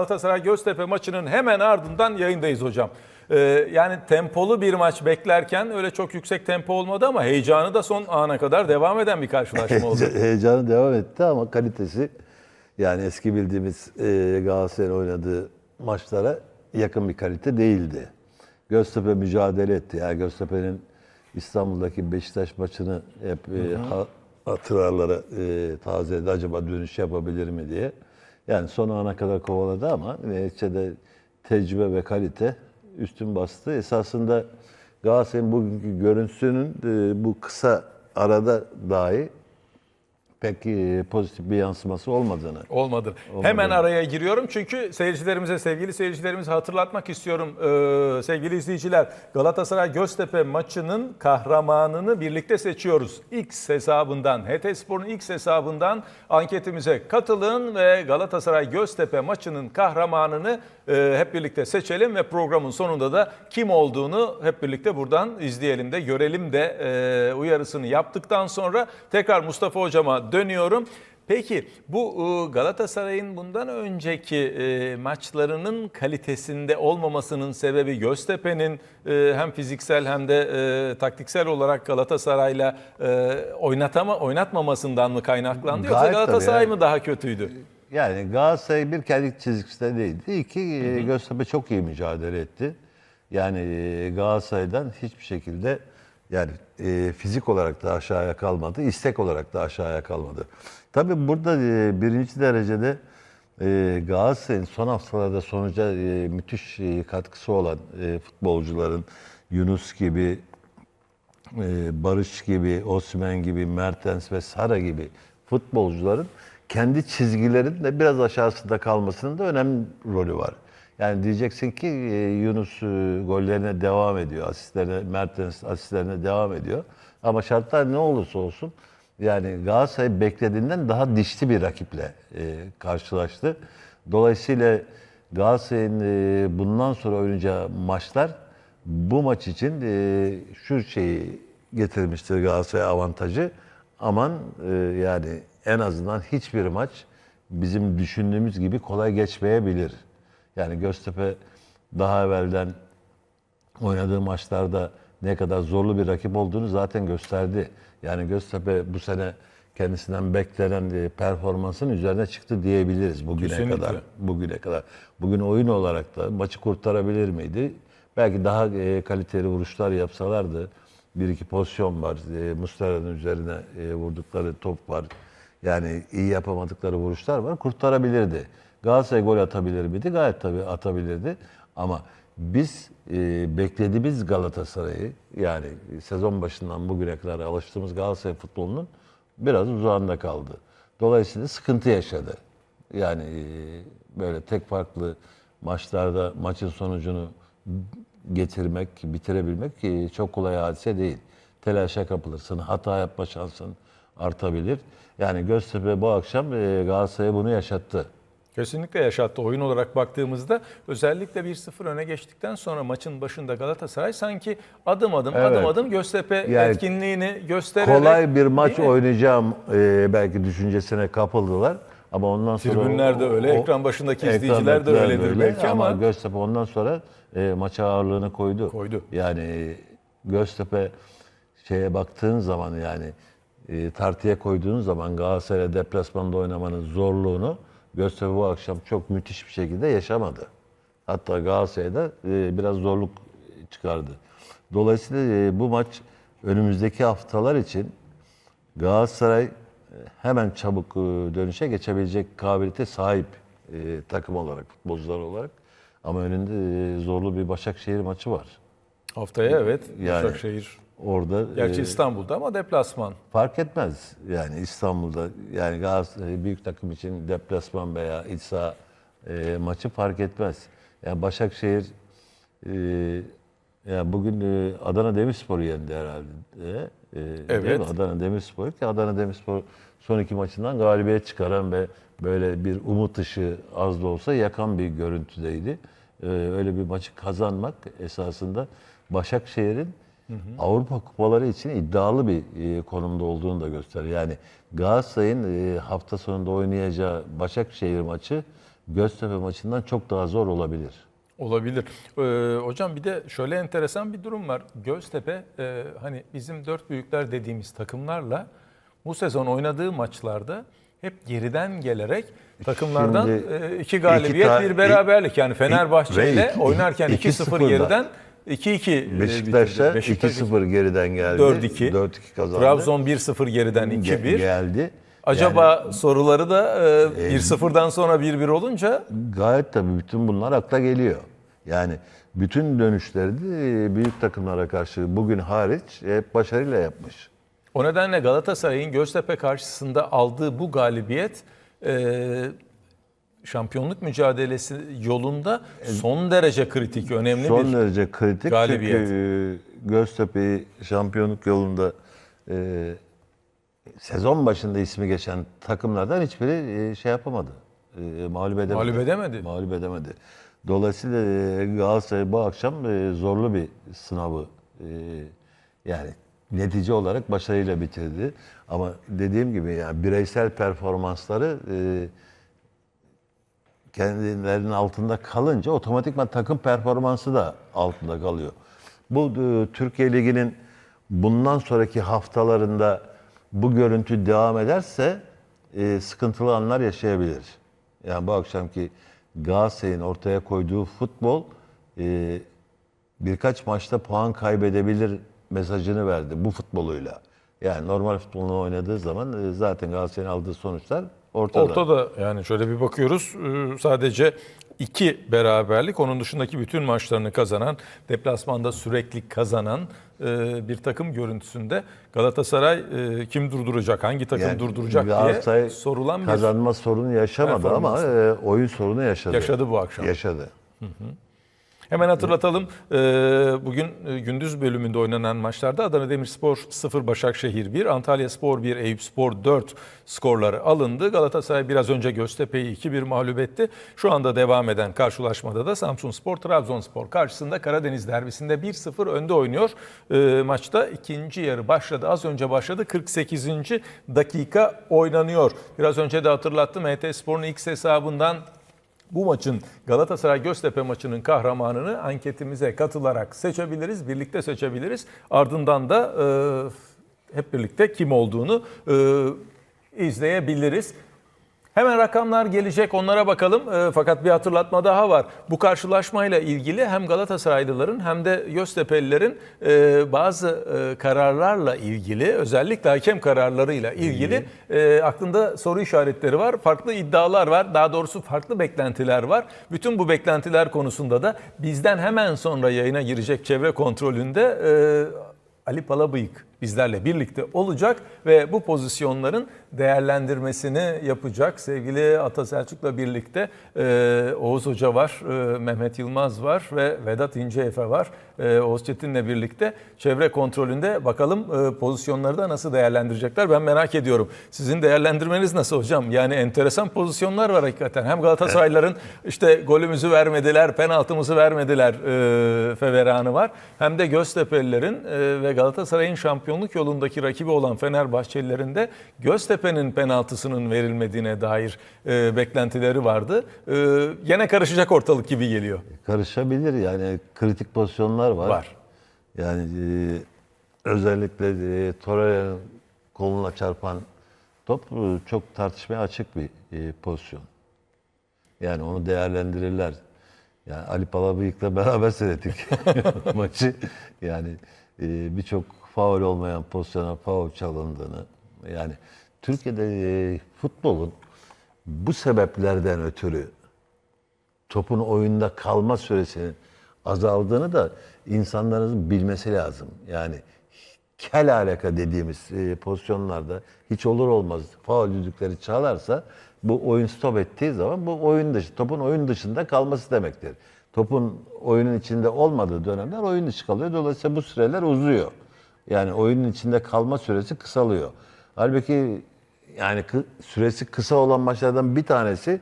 Galatasaray Göztepe maçının hemen ardından yayındayız hocam. Ee, yani tempolu bir maç beklerken öyle çok yüksek tempo olmadı ama heyecanı da son ana kadar devam eden bir karşılaşma oldu. Heyecanı devam etti ama kalitesi yani eski bildiğimiz e, Galatasaray'ın oynadığı maçlara yakın bir kalite değildi. Göztepe mücadele etti. Yani Göztepe'nin İstanbul'daki Beşiktaş maçını hep e, ha- hatıralara e, tazeledi. Acaba dönüş yapabilir mi diye. Yani son ana kadar kovaladı ama neticede tecrübe ve kalite üstün bastı. Esasında Galatasaray'ın bugünkü görüntüsünün e, bu kısa arada dahi pek e, pozitif bir yansıması olmadığını. Olmadı. Hemen araya giriyorum çünkü seyircilerimize, sevgili seyircilerimize hatırlatmak istiyorum. Ee, sevgili izleyiciler, Galatasaray Göztepe maçının kahramanını birlikte seçiyoruz. X hesabından, HT Spor'un X hesabından anketimize katılın ve Galatasaray Göztepe maçının kahramanını e, hep birlikte seçelim ve programın sonunda da kim olduğunu hep birlikte buradan izleyelim de görelim de e, uyarısını yaptıktan sonra tekrar Mustafa hocama dönüyorum. Peki bu e, Galatasaray'ın bundan önceki e, maçlarının kalitesinde olmamasının sebebi Göztepe'nin e, hem fiziksel hem de e, taktiksel olarak Galatasaray'la e, oynatama oynatmamasından mı kaynaklandı yoksa Gayet Galatasaray yani. mı daha kötüydü? Yani Galatasaray bir kendi çizgisinde değildi. İki e, Göztepe çok iyi mücadele etti. Yani Galatasaray'dan hiçbir şekilde yani e, fizik olarak da aşağıya kalmadı, istek olarak da aşağıya kalmadı. Tabii burada e, birinci derecede e, Galatasaray'ın son haftalarda sonuca e, müthiş e, katkısı olan e, futbolcuların Yunus gibi, e, Barış gibi, Osman gibi, Mertens ve Sara gibi futbolcuların kendi çizgilerinde biraz aşağısında kalmasının da önemli rolü var. Yani diyeceksin ki e, Yunus e, gollerine devam ediyor, asistlerine, Mertens asistlerine devam ediyor. Ama şartlar ne olursa olsun yani Galatasaray beklediğinden daha dişli bir rakiple e, karşılaştı. Dolayısıyla Galatasaray'ın e, bundan sonra oynayacağı maçlar bu maç için e, şu şeyi getirmiştir Galatasaray avantajı. Aman e, yani en azından hiçbir maç bizim düşündüğümüz gibi kolay geçmeyebilir. Yani Göztepe daha evvelden oynadığı maçlarda ne kadar zorlu bir rakip olduğunu zaten gösterdi. Yani Göztepe bu sene kendisinden beklenen e, performansın üzerine çıktı diyebiliriz bugüne Kesinlikle. kadar. Bugüne kadar. Bugün oyun olarak da maçı kurtarabilir miydi? Belki daha e, kaliteli vuruşlar yapsalardı. Bir iki pozisyon var. E, Muslera'nın üzerine e, vurdukları top var. Yani iyi yapamadıkları vuruşlar var. Kurtarabilirdi. Galatasaray gol atabilir miydi? Gayet tabii atabilirdi. Ama biz e, beklediğimiz Galatasaray'ı yani sezon başından bugüne kadar alıştığımız Galatasaray futbolunun biraz uzağında kaldı. Dolayısıyla sıkıntı yaşadı. Yani e, böyle tek farklı maçlarda maçın sonucunu getirmek, bitirebilmek e, çok kolay hadise değil. Telaşa kapılırsın, hata yapma şansın artabilir. Yani Göztepe bu akşam e, Galatasaray'a bunu yaşattı. Kesinlikle yaşattı. Oyun olarak baktığımızda özellikle 1-0 öne geçtikten sonra maçın başında Galatasaray sanki adım adım Evet. adım adım Göztepe Yani etkinliğini göstererek Kolay bir maç oynayacağım e, belki düşüncesine kapıldılar. Ama ondan sonra... Tribünler de öyle, ekran başındaki izleyiciler de öyledir belki ama- Göztepe ondan sonra e, maça ağırlığını koydu. Koydu. Yani Göztepe şeye baktığın zaman yani e, tartıya koyduğun zaman Galatasaray'a deplasmanda oynamanın zorluğunu Göztepe bu akşam çok müthiş bir şekilde yaşamadı. Hatta Galatasaray'da e, biraz zorluk çıkardı. Dolayısıyla e, bu maç önümüzdeki haftalar için Galatasaray e, hemen çabuk e, dönüşe geçebilecek kabiliyete sahip e, takım olarak, futbolcular olarak. Ama önünde zorlu bir Başakşehir maçı var. haftaya evet Yani- Başakşehir. Orada Gerçi e, İstanbul'da ama deplasman. fark etmez. Yani İstanbul'da yani Galatasaray büyük takım için deplasman veya iç saha e, maçı fark etmez. Yani Başakşehir e, yani bugün e, Adana Demirspor'u yendi herhalde. E, Değil mi? Evet. Adana Demirspor ki Adana Demirspor son iki maçından galibiyet çıkaran ve böyle bir umut ışığı az da olsa yakan bir görüntüdeydi. E, öyle bir maçı kazanmak esasında Başakşehir'in Avrupa kupaları için iddialı bir e, konumda olduğunu da gösteriyor. Yani Galatasaray'ın e, hafta sonunda oynayacağı Başakşehir maçı Göztepe maçından çok daha zor olabilir. Olabilir. Ee, hocam bir de şöyle enteresan bir durum var. Göztepe e, hani bizim dört büyükler dediğimiz takımlarla bu sezon oynadığı maçlarda hep geriden gelerek takımlardan Şimdi e, iki galibiyet ta- bir beraberlik. Yani Fenerbahçe ile iki- oynarken iki 2-0 sıfırda. geriden 2-2 Beşiktaş'ta Beşiktaş 2-0 geriden geldi. 4-2. 4-2 kazandı. Trabzon 1-0 geriden Ge- 2-1. geldi. Acaba soruları da e, 1-0'dan sonra 1-1 olunca Gayet tabii bütün bunlar akla geliyor. Yani bütün dönüşleri de büyük takımlara karşı bugün hariç hep başarıyla yapmış. O nedenle Galatasaray'ın Göztepe karşısında aldığı bu galibiyet e, şampiyonluk mücadelesi yolunda son derece kritik, önemli Son bir derece kritik galibiyet. çünkü e, Göztepe'yi şampiyonluk yolunda e, sezon başında ismi geçen takımlardan hiçbiri e, şey yapamadı. E, mağlup edemedi. Mağlup edemedi. Mağlup edemedi. Dolayısıyla e, Galatasaray bu akşam e, zorlu bir sınavı e, yani netice olarak başarıyla bitirdi. Ama dediğim gibi yani bireysel performansları e, kendilerinin altında kalınca otomatikman takım performansı da altında kalıyor. Bu e, Türkiye Ligi'nin bundan sonraki haftalarında bu görüntü devam ederse e, sıkıntılı anlar yaşayabilir. Yani bu akşamki Galatasaray'ın ortaya koyduğu futbol e, birkaç maçta puan kaybedebilir mesajını verdi bu futboluyla. Yani normal futbolunu oynadığı zaman e, zaten Galatasaray'ın aldığı sonuçlar ortada. Ortada yani şöyle bir bakıyoruz e, sadece iki beraberlik onun dışındaki bütün maçlarını kazanan deplasmanda sürekli kazanan e, bir takım görüntüsünde Galatasaray e, kim durduracak hangi takım Yani durduracak Galatasaray diye sorulan bir kazanma sorunu yaşamadı ama e, oyun sorunu yaşadı. yaşadı bu akşam. Yaşadı. Hemen hatırlatalım. Bugün e, gündüz bölümünde oynanan maçlarda Adana Demirspor 0, Başakşehir 1, Antalya Spor 1, Eyüpspor 4 skorları alındı. Galatasaray biraz önce Göztepe'yi 2-1 mağlup etti. Şu anda devam eden karşılaşmada da Samsunspor, Trabzonspor karşısında Karadeniz derbisinde 1-0 önde oynuyor. Maçta ikinci yarı başladı. Az önce başladı. 48. dakika oynanıyor. Biraz önce de hatırlattım. ET Spor'un X hesabından bu maçın Galatasaray Göztepe maçının kahramanını anketimize katılarak seçebiliriz, birlikte seçebiliriz. Ardından da e, hep birlikte kim olduğunu e, izleyebiliriz. Hemen rakamlar gelecek onlara bakalım. E, fakat bir hatırlatma daha var. Bu karşılaşmayla ilgili hem Galatasaraylıların hem de Göztepe'lilerin e, bazı e, kararlarla ilgili özellikle hakem kararlarıyla ilgili e, aklında soru işaretleri var. Farklı iddialar var. Daha doğrusu farklı beklentiler var. Bütün bu beklentiler konusunda da bizden hemen sonra yayına girecek çevre kontrolünde e, Ali Palabıyık bizlerle birlikte olacak ve bu pozisyonların değerlendirmesini yapacak. Sevgili Ata Selçuk'la birlikte e, Oğuz Hoca var, e, Mehmet Yılmaz var ve Vedat İnceefe var. E, Oğuz Çetin'le birlikte çevre kontrolünde bakalım e, pozisyonları da nasıl değerlendirecekler ben merak ediyorum. Sizin değerlendirmeniz nasıl hocam? Yani enteresan pozisyonlar var hakikaten. Hem Galatasaraylıların işte golümüzü vermediler, penaltımızı vermediler e, feveranı var. Hem de Göztepe'lilerin e, ve Galatasaray'ın şampiyonluk yolundaki rakibi olan Fenerbahçelilerin de Göztepe'nin penaltısının verilmediğine dair e, beklentileri vardı. E, gene karışacak ortalık gibi geliyor. Karışabilir yani kritik pozisyonlar var. Var. Yani e, özellikle e, Torreira'nın koluna çarpan top e, çok tartışmaya açık bir e, pozisyon. Yani onu değerlendirirler. Yani Ali Palabıyık'la beraber seyrettik maçı. Yani e, birçok faul olmayan pozisyona faul çalındığını. Yani Türkiye'de e, futbolun bu sebeplerden ötürü topun oyunda kalma süresinin azaldığını da insanların bilmesi lazım. Yani kel alaka dediğimiz e, pozisyonlarda hiç olur olmaz faul düdükleri çalarsa bu oyun stop ettiği zaman bu oyun dışı, topun oyun dışında kalması demektir. Topun oyunun içinde olmadığı dönemler oyun dışı kalıyor. Dolayısıyla bu süreler uzuyor. Yani oyunun içinde kalma süresi kısalıyor. Halbuki yani kı- süresi kısa olan maçlardan bir tanesi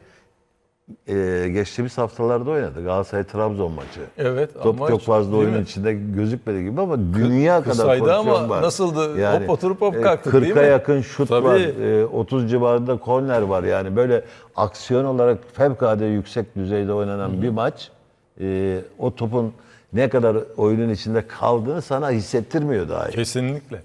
e, geçtiğimiz haftalarda oynadı. Galatasaray-Trabzon maçı. Evet Top ama çok fazla oyunun mi? içinde gözükmedi gibi ama dünya kadar kısaydı pozisyon ama var. nasıldı? Hop oturup hop e, kalktık, değil 40'a mi? yakın şut Tabii. var. e, 30 civarında korner var. Yani böyle aksiyon olarak fevkalade yüksek düzeyde oynanan bir maç e, o topun ne kadar oyunun içinde kaldığını sana hissettirmiyor dahi. Kesinlikle.